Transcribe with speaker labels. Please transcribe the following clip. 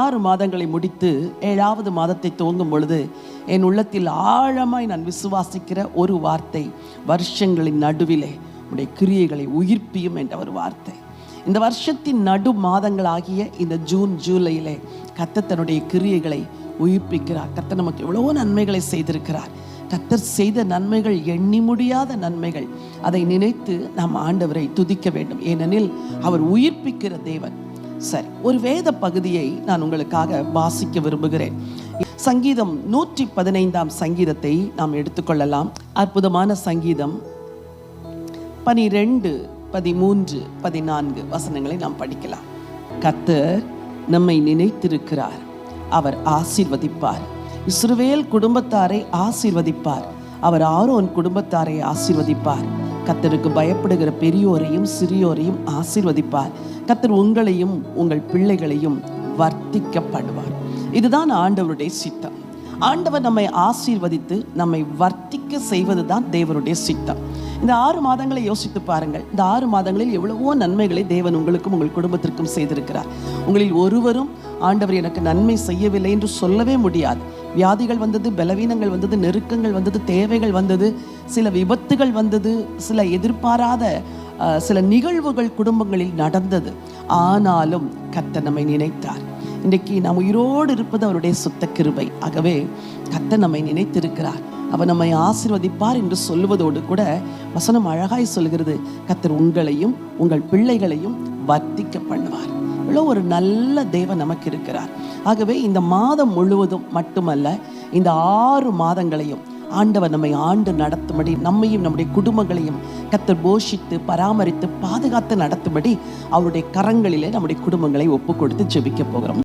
Speaker 1: ஆறு மாதங்களை முடித்து ஏழாவது மாதத்தை துவங்கும் பொழுது என் உள்ளத்தில் ஆழமாய் நான் விசுவாசிக்கிற ஒரு வார்த்தை வருஷங்களின் நடுவிலே உடைய கிரியைகளை உயிர்ப்பியும் என்ற ஒரு வார்த்தை. இந்த வருஷத்தின் நடு மாதங்களாகிய இந்த ஜூன் ஜூலையிலே கத்த தன்னுடைய கிரியைகளை உயிர்ப்பிக்கிறார். கத்த நமக்கு எவ்வளவோ நன்மைகளை செய்திருக்கிறார். கத்தர் செய்த நன்மைகள் எண்ணி முடியாத நன்மைகள் அதை நினைத்து நாம் ஆண்டவரை துதிக்க வேண்டும். ஏனெனில் அவர் உயிர்ப்பிக்கிற தேவன். சரி ஒரு வேத பகுதியை நான் உங்களுக்காக வாசிக்க விரும்புகிறேன். சங்கீதம் நூற்றி பதினைந்தாம் சங்கீதத்தை நாம் எடுத்துக்கொள்ளலாம். அற்புதமான சங்கீதம். பனிரெண்டு பதிமூன்று பதினான்கு வசனங்களை நாம் படிக்கலாம். கத்தர் நம்மை நினைத்திருக்கிறார். அவர் ஆசீர்வதிப்பார். இஸ்ரவேல் குடும்பத்தாரை ஆசீர்வதிப்பார். அவர் ஆரோன் குடும்பத்தாரை ஆசீர்வதிப்பார். கத்தருக்கு பயப்படுகிற பெரியோரையும் சிறியோரையும் ஆசீர்வதிப்பார். கத்தர் உங்களையும் உங்கள் பிள்ளைகளையும் வர்த்திக்கப்படுவார். இதுதான் ஆண்டவருடைய சித்தம். ஆண்டவர் நம்மை ஆசீர்வதித்து நம்மை வர்த்திக்க செய்வதுதான் தேவனுடைய சித்தம். இந்த ஆறு மாதங்களை யோசித்து பாருங்கள். இந்த ஆறு மாதங்களில் எவ்வளவோ நன்மைகளை தேவன் உங்களுக்கும் உங்கள் குடும்பத்திற்கும் செய்திருக்கிறார். உங்களில் ஒருவரும் ஆண்டவர் எனக்கு நன்மை செய்யவில்லை என்று சொல்லவே முடியாது. வியாதிகள் வந்தது பலவீனங்கள் வந்தது நெருக்கங்கள் வந்தது தேவைகள் வந்தது சில விபத்துகள் வந்தது சில எதிர்பாராத சில நிகழ்வுகள் குடும்பங்களில் நடந்தது. ஆனாலும் கத்த நம்மை நினைத்தார். இன்றைக்கு நாம் உயிரோடு இருப்பது அவருடைய சுத்த கிருபை. ஆகவே கத்த நம்மை நினைத்திருக்கிறார். அவர் நம்மை ஆசிர்வதிப்பார் என்று சொல்லுவதோடு கூட வசனம் அழகாய் சொல்கிறது கத்தர் உங்களையும் உங்கள் பிள்ளைகளையும் வர்த்திக்க பண்ணுவார். இவ்வளோ ஒரு நல்ல தேவன் நமக்கு இருக்கிறார். ஆகவே இந்த மாதம் முழுவதும் மட்டுமல்ல இந்த ஆறு மாதங்களையும் ஆண்டவர் நம்மை ஆண்டு நடத்தும்படி நம்மையும் நம்முடைய குடும்பங்களையும் கத்தர் போஷித்து பராமரித்து பாதுகாத்து நடத்தும்படி அவருடைய கரங்களிலே நம்முடைய குடும்பங்களை ஒப்பு கொடுத்து ஜெபிக்க போகிறோம்.